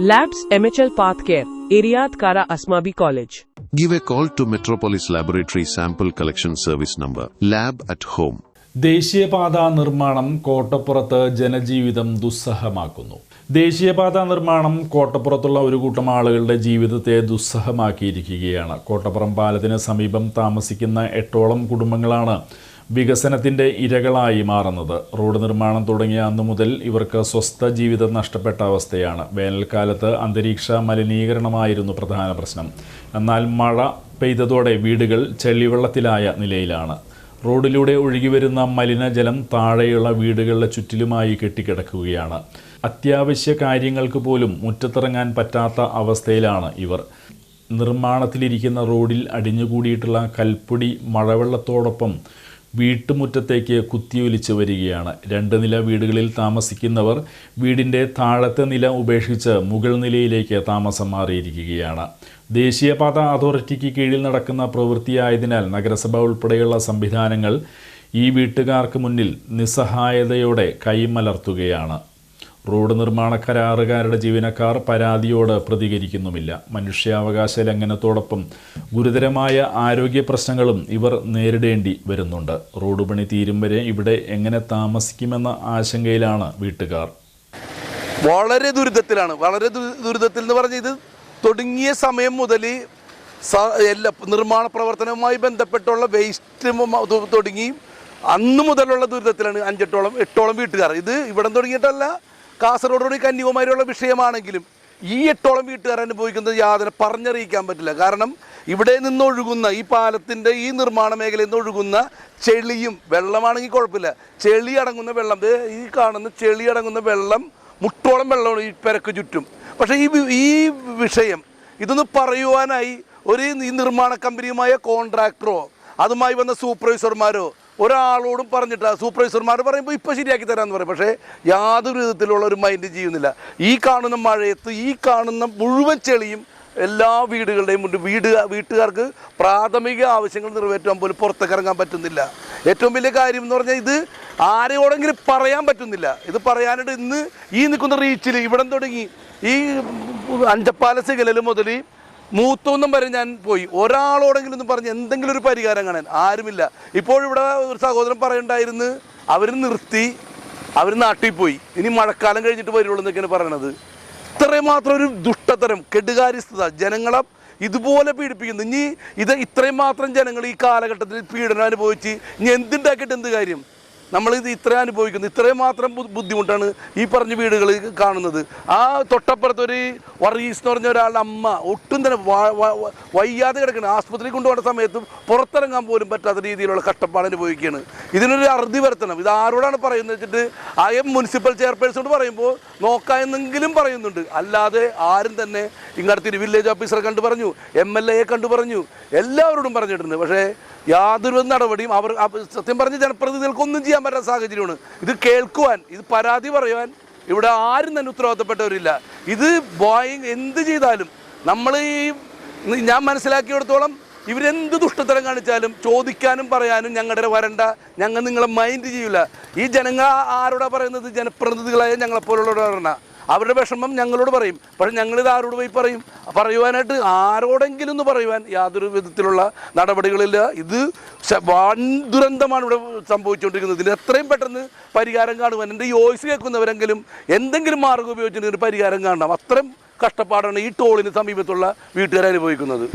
Labs MHL Path Care, Iriad Kara Asmabi College. Give a call to Metropolis Laboratory Sample Collection Service number lab at home. ദേശീയപാത നിർമ്മാണം കോട്ടപ്പുറത്ത് ജനജീവിതം ദുസ്സഹമാക്കുന്നു ദേശീയപാത നിർമ്മാണം കോട്ടപ്പുറത്തുള്ള ഒരു കൂട്ടം ആളുകളുടെ ജീവിതത്തെ ദുസ്സഹമാക്കിയിരിക്കുകയാണ് കോട്ടപ്പുറം പാലത്തിന് സമീപം താമസിക്കുന്ന എട്ടോളം കുടുംബങ്ങളാണ് വികസനത്തിന്റെ ഇരകളായി മാറുന്നത്. റോഡ് നിർമ്മാണം തുടങ്ങിയ അന്നു മുതൽ ഇവർക്ക് സ്വസ്ഥ ജീവിതം നഷ്ടപ്പെട്ട അവസ്ഥയാണ്. വേനൽക്കാലത്ത് അന്തരീക്ഷ മലിനീകരണമായിരുന്നു പ്രധാന പ്രശ്നം. എന്നാൽ മഴ പെയ്തതോടെ വീടുകൾ ചെളിവെള്ളത്തിലായ നിലയിലാണ്. റോഡിലൂടെ ഒഴുകിവരുന്ന മലിനജലം താഴെയുള്ള വീടുകളുടെ ചുറ്റിലുമായി കെട്ടിക്കിടക്കുകയാണ്. അത്യാവശ്യ കാര്യങ്ങൾക്ക് പോലും മുറ്റത്തിറങ്ങാൻ പറ്റാത്ത അവസ്ഥയിലാണ് ഇവർ. നിർമ്മാണത്തിലിരിക്കുന്ന റോഡിൽ അടിഞ്ഞുകൂടിയിട്ടുള്ള കൽപ്പൊടി മഴവെള്ളത്തോടൊപ്പം വീട്ടുമുറ്റത്തേക്ക് കുത്തിയൊലിച്ച് വരികയാണ്. രണ്ട് നില വീടുകളിൽ താമസിക്കുന്നവർ വീടിന്റെ താഴത്തെ നില ഉപേക്ഷിച്ച് മുകൾ നിലയിലേക്ക് താമസം മാറിയിരിക്കുകയാണ്. ദേശീയപാത അതോറിറ്റിക്ക് കീഴിൽ നടക്കുന്ന പ്രവൃത്തിയായതിനാൽ നഗരസഭ ഉൾപ്പെടെയുള്ള സംവിധാനങ്ങൾ ഈ വീട്ടുകാർക്ക് മുന്നിൽ നിസ്സഹായതയോടെ കൈമലർത്തുകയാണ്. റോഡ് നിർമ്മാണ കരാറുകാരുടെ ജീവനക്കാർ പരാതിയോട് പ്രതികരിക്കുന്നുമില്ല. മനുഷ്യാവകാശ ലംഘനത്തോടൊപ്പം ഗുരുതരമായ ആരോഗ്യ പ്രശ്നങ്ങളും ഇവർ നേരിടേണ്ടി വരുന്നുണ്ട്. റോഡ് പണി തീരും വരെ ഇവിടെ എങ്ങനെ താമസിക്കുമെന്ന ആശങ്കയിലാണ് വീട്ടുകാർ. വളരെ ദുരിതത്തിലാണ്. വളരെ ദുരിതത്തിൽ എന്ന് പറഞ്ഞ ഇത് തുടങ്ങിയ സമയം മുതൽ എല്ലാ നിർമ്മാണ പ്രവർത്തനവുമായി ബന്ധപ്പെട്ടുള്ള വേസ്റ്റ് തുടങ്ങി അന്ന് മുതലുള്ള ദുരിതത്തിലാണ് അഞ്ചെട്ടോളം എട്ടോളം വീട്ടുകാർ. ഇത് ഇവിടെ തുടങ്ങിയിട്ടല്ല കാസർഗോഡ് കന്യാകുമാരിയുള്ള വിഷയമാണെങ്കിലും ഈ എട്ടോളം വീട്ടുകാർ അനുഭവിക്കുന്നത് യാതൊരു പറഞ്ഞറിയിക്കാൻ പറ്റില്ല. കാരണം ഇവിടെ നിന്നൊഴുകുന്ന ഈ പാലത്തിന്റെ ഈ നിർമ്മാണ മേഖലയിൽ നിന്ന് ഒഴുകുന്ന ചെളിയും വെള്ളമാണെങ്കിൽ കുഴപ്പമില്ല. ചെളി അടങ്ങുന്ന വെള്ളം ഈ കാണുന്ന ചെളി അടങ്ങുന്ന വെള്ളം മുട്ടോളം വെള്ളമാണ് ഈ പെരക്ക് ചുറ്റും. പക്ഷേ ഈ ഈ വിഷയം ഇതൊന്ന് പറയുവാനായി ഒരു ഈ നിർമ്മാണ കമ്പനിയുമായ കോൺട്രാക്ടറോ അതുമായി വന്ന സൂപ്പർവൈസർമാരോ ഒരാളോടും പറഞ്ഞിട്ട് ആ സൂപ്പർവൈസർമാർ പറയുമ്പോൾ ഇപ്പോൾ ശരിയാക്കി തരാമെന്ന് പറയും. പക്ഷേ യാതൊരു വിധത്തിലുള്ള ഒരു മൈൻഡ് ചെയ്യുന്നില്ല. ഈ കാണുന്ന മഴയത്ത് ഈ കാണുന്ന മുഴുവൻ ചെളിയും എല്ലാ വീടുകളുടെയും മുന്നിൽ വീട് വീട്ടുകാർക്ക് പ്രാഥമിക ആവശ്യങ്ങൾ നിറവേറ്റാൻ പോലും പുറത്തേക്ക് ഇറങ്ങാൻ പറ്റുന്നില്ല. ഏറ്റവും വലിയ കാര്യം എന്ന് പറഞ്ഞാൽ ഇത് ആരെയോടെങ്കിലും പറയാൻ പറ്റുന്നില്ല. ഇത് പറയാനായിട്ട് ഇന്ന് ഈ നിൽക്കുന്ന റീച്ചിൽ ഇവിടം തുടങ്ങി ഈ അഞ്ചപ്പാല സിഗലൽ മുതൽ മൂത്തൊന്നും വരെ ഞാൻ പോയി. ഒരാളോടെങ്കിലും ഒന്ന് പറഞ്ഞ് എന്തെങ്കിലും ഒരു പരിഹാരം കാണാൻ ആരുമില്ല. ഇപ്പോഴിവിടെ ഒരു സഹോദരൻ പറയണ്ടായിരുന്നു അവർ നിർത്തി അവർ നാട്ടിൽ പോയി. ഇനി മഴക്കാലം കഴിഞ്ഞിട്ട് വരുള്ളൂ എന്നൊക്കെയാണ് പറയണത്. ഇത്രയും മാത്രം ഒരു ദുഷ്ടതരം കെടുകാര്യസ്ഥത. ജനങ്ങളെ ഇതുപോലെ പീഡിപ്പിക്കുന്നു. ഇനി ഇത് ഇത്രയും മാത്രം ജനങ്ങൾ ഈ കാലഘട്ടത്തിൽ പീഡനം അനുഭവിച്ച് ഇനി എന്തുണ്ടാക്കിയിട്ട് എന്ത് കാര്യം? നമ്മൾ ഇത് ഇത്രയും അനുഭവിക്കുന്നു. ഇത്രയും മാത്രം ബുദ്ധിമുട്ടാണ് ഈ പറഞ്ഞ വീടുകൾ കാണുന്നത്. ആ തൊട്ടപ്പുറത്തൊരു വർഗീസ് എന്ന് പറഞ്ഞ ഒരാളുടെ അമ്മ ഒട്ടും തന്നെ വയ്യാതെ കിടക്കണം. ആസ്പത്രിയിൽ കൊണ്ടുപോകുന്ന സമയത്തും പുറത്തിറങ്ങാൻ പോലും പറ്റാത്ത രീതിയിലുള്ള കഷ്ടപ്പാട് അനുഭവിക്കുകയാണ്. ഇതിനൊരു അറുതി വരുത്തണം. ഇത് ആരോടാണ് പറയുന്നത് വെച്ചിട്ട് ആ എം മുനിസിപ്പൽ ചെയർപേഴ്സണോട് പറയുമ്പോൾ നോക്കാമെന്നെങ്കിലും പറയുന്നുണ്ട്. അല്ലാതെ ആരും തന്നെ ഇങ്ങടുത്തൊരു വില്ലേജ് ഓഫീസറെ കണ്ടു പറഞ്ഞു എം എൽ എയെ കണ്ടു പറഞ്ഞു എല്ലാവരോടും പറഞ്ഞിട്ടുണ്ട്. പക്ഷേ യാതൊരു നടപടിയും അവർ അവ- സത്യം പറഞ്ഞ ജനപ്രതിനിധികൾക്കൊന്നും ചെയ്യാൻ പറ്റാത്ത സാഹചര്യമാണ്. ഇത് കേൾക്കുവാൻ ഇത് പരാതി പറയുവാൻ ഇവിടെ ആരും തന്നെ ഉത്തരവാദിത്തപ്പെട്ടവരില്ല. ഇത് ബോയിങ് എന്ത് ചെയ്താലും നമ്മൾ ഈ ഞാൻ മനസ്സിലാക്കിയിടത്തോളം ഇവരെന്ത് ദുഷ്ടത്തരം കാണിച്ചാലും ചോദിക്കാനും പറയാനും ഞങ്ങളുടെ വരണ്ട ഞങ്ങൾ നിങ്ങളെ മൈൻഡ് ചെയ്യില്ല ഈ ജനങ്ങൾ ആരോടാ പറയുന്നത്? ജനപ്രതിനിധികളായ ഞങ്ങളെപ്പോലുള്ളവരോട് പറഞ്ഞ അവരുടെ വിഷമം ഞങ്ങളോട് പറയും. പക്ഷെ ഞങ്ങളിത് ആരോട് പോയി പറയും? പറയുവാനായിട്ട് ആരോടെങ്കിലും ഒന്ന് പറയുവാൻ യാതൊരു വിധത്തിലുള്ള നടപടികളില്ല. ഇത് വൻ ദുരന്തമാണ് ഇവിടെ സംഭവിച്ചുകൊണ്ടിരിക്കുന്നത്. ഇതിന് എത്രയും പെട്ടെന്ന് പരിഹാരം കാണുവാൻ എന്റെ ഈ വോയിസ് കേൾക്കുന്നവരെങ്കിലും എന്തെങ്കിലും മാർഗം ഉപയോഗിച്ചിട്ട് പരിഹാരം കാണണം. അത്രയും കഷ്ടപ്പാടാണ് ഈ ടോളിന് സമീപത്തുള്ള വീട്ടുകാർ അനുഭവിക്കുന്നത്.